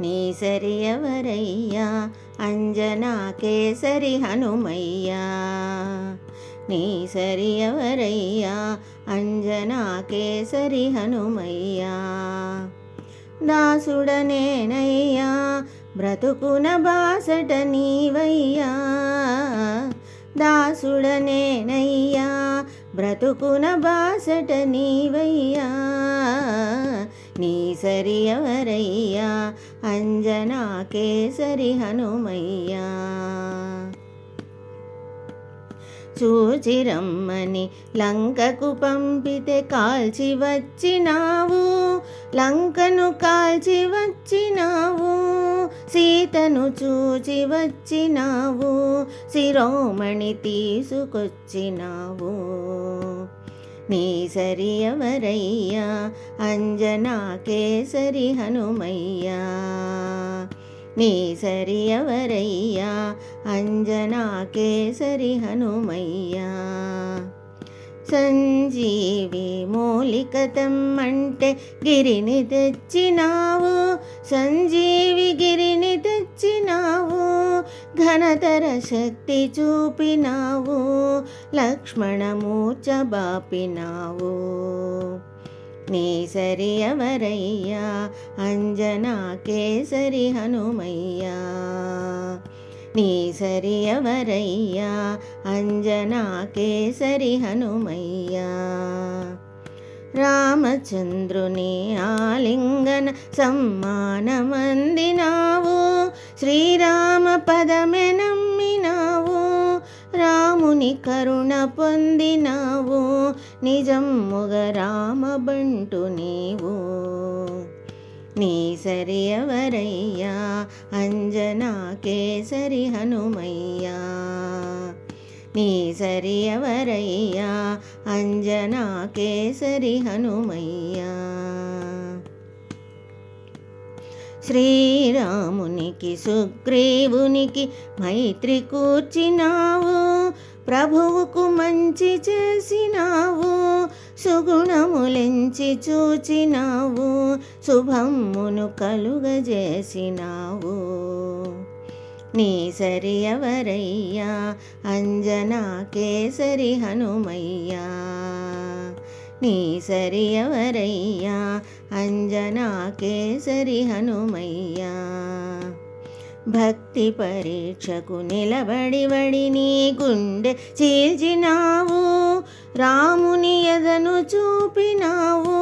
నీ సరి ఎవరయ్యా? అంజనా కేసరి హనుమయ్యా. నీ సరి ఎవరయ్యా? అంజనా కేసరి హనుమయ్యా. దాసుడనేనయ్యా బ్రతుకున బాసట నీవయ్యా. దాసుడనేనయ్యా బ్రతుకున బాసట నీవయ్యా. నీ సరి ఎవరయ్యా? అంజనా కేసరి హనుమయ్యా. చూచిరమ్మని లంకకు పంపితే కాల్చి వచ్చినావు. లంకను కాల్చి వచ్చినావు. సీతను చూచి వచ్చినావు. శిరోమణి తీసుకొచ్చినావు. నీ ఎవరయ్యా అంజనా కేసరి హనుమయ్యా. నీ ఎవరయ్యా అంజనా కేసరి హనుమయ్యా. సంజీవి మూలికతమ్మంటే గిరిని తెచ్చినావు సంజీవి గిరిని తెచ్చినావు ఘనతర శక్తి చూపినావు లక్ష్మణమూర్చ బాపినావు నీ సరి ఎవరయ్యా అంజనా కేసరి హనుమయ్యా. నీ సరి ఎవరయ్యా అంజనా కేసరి హనుమయ్యా. రామచంద్రుని ఆలింగన సమ్మానమందినావు. శ్రీరామ పదమే నమ్మినావు. నీ కరుణ పొందినావు. నిజమ్ముగ రామబంటు నీవు. నీ సరి ఎవరయ్యా అంజనా కేసరి హనుమయ్యా. నీ సరి ఎవరయ్యా అంజనా కేసరి హనుమయ్యా. శ్రీరామునికి సుగ్రీవునికి మైత్రి కూర్చినావు. ప్రభువుకు మంచి చేసినావు సుగుణములెంచి చూచినావు శుభమ్మును కలుగజేసినావు. నీ సరి ఎవరయ్యా అంజనా కేసరి హనుమయ్యా. నీ సరి ఎవరయ్యా అంజనా కేసరి హనుమయ్యా. భక్తి పరీక్షకు నిలబడి వడి నీ గుండె చీల్చినావు. రాముని ఎదను చూపినావు.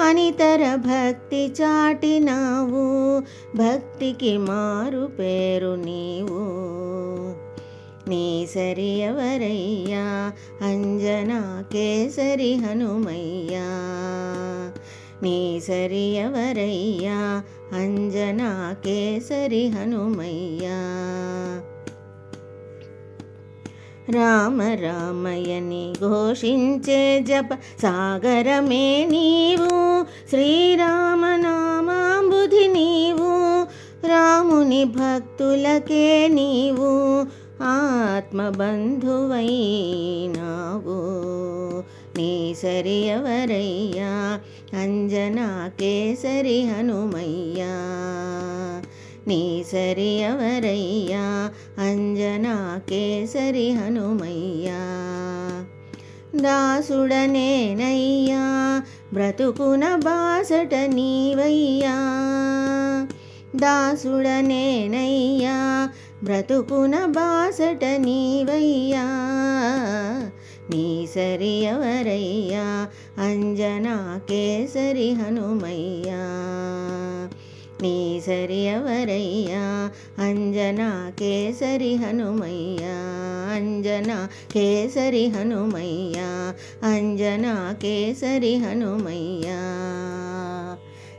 అనితర భక్తి చాటినావు. భక్తికి మారు పేరు నీవు. నీ సరి ఎవరయ్యా అంజనా కేసరి హనుమయ్యా. నీ సరి ఎవరయ్యా అంజనా కేసరి హనుమయ్యా. రామ రామయని ఘోషించే జప సాగరమే నీవు. శ్రీరామనామాంబుధి నీవు. రాముని భక్తులకే నీవు. ఆత్మబంధువైనావు నీ సరి ఎవరయ్యా అంజనా కేసరి హనుమయ్యా. నీ సరి ఎవరయ్యా అంజనా కేసరి హనుమయ్యా. దాసుడనేనయ్యా బ్రతుకున బాసట నీవయ్యా. దాసుడనేనయ్యా బ్రతుకున బాసట నీవయ్యా. నీ ఎవరయ్యా అంజనా కేసరి హనుమయ్యా. నీ ఎవరయ్యా అంజనా కేసరి హనుమయ్యా. అంజనా కేసరి హనుమయ్యా. అంజనా కేసరి హనుమయ్యా.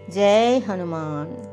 జై హనుమాన్.